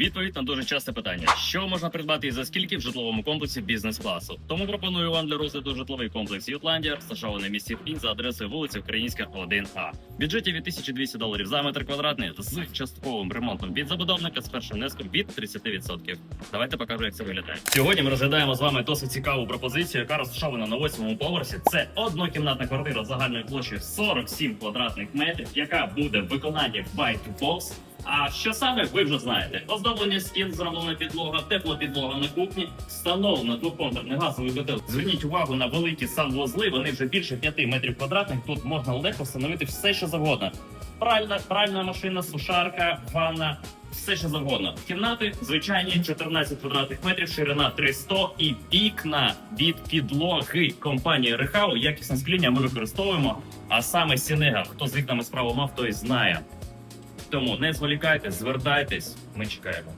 Відповідь на дуже часте питання: що можна придбати і за скільки в житловому комплексі бізнес-класу? Тому пропоную вам для розгляду житловий комплекс Ютландія, розташований в місті Пінь за адресою вулиця Українська, 1А. В бюджеті від 1200 доларів за метр квадратний з частковим ремонтом від забудовника з першим внеском від 30%. Давайте покажу, як це виглядає. Сьогодні ми розглядаємо з вами досить цікаву пропозицію, яка розташована на восьмому поверсі. Це однокімнатна квартира загальною площею 47 квадратних метрів, яка буде в виконанні Buy. А що саме ви вже знаєте? Оздоблення стін, зроблена підлога, тепла підлога на кухні, встановлено двоконтурний газовий котел. Зверніть увагу на великі санвузли. Вони вже більше 5 метрів квадратних. Тут можна легко встановити все, що завгодно. Пральна, пральна машина, сушарка, ванна, все що завгодно. Кімнати звичайні 14 квадратних метрів, ширина 300 і вікна від підлоги компанії Рехау. Якісне скління ми використовуємо. А саме Сінега, хто з вікнами справу мав, той знає. Тому не зволікайте, звертайтесь, ми чекаємо.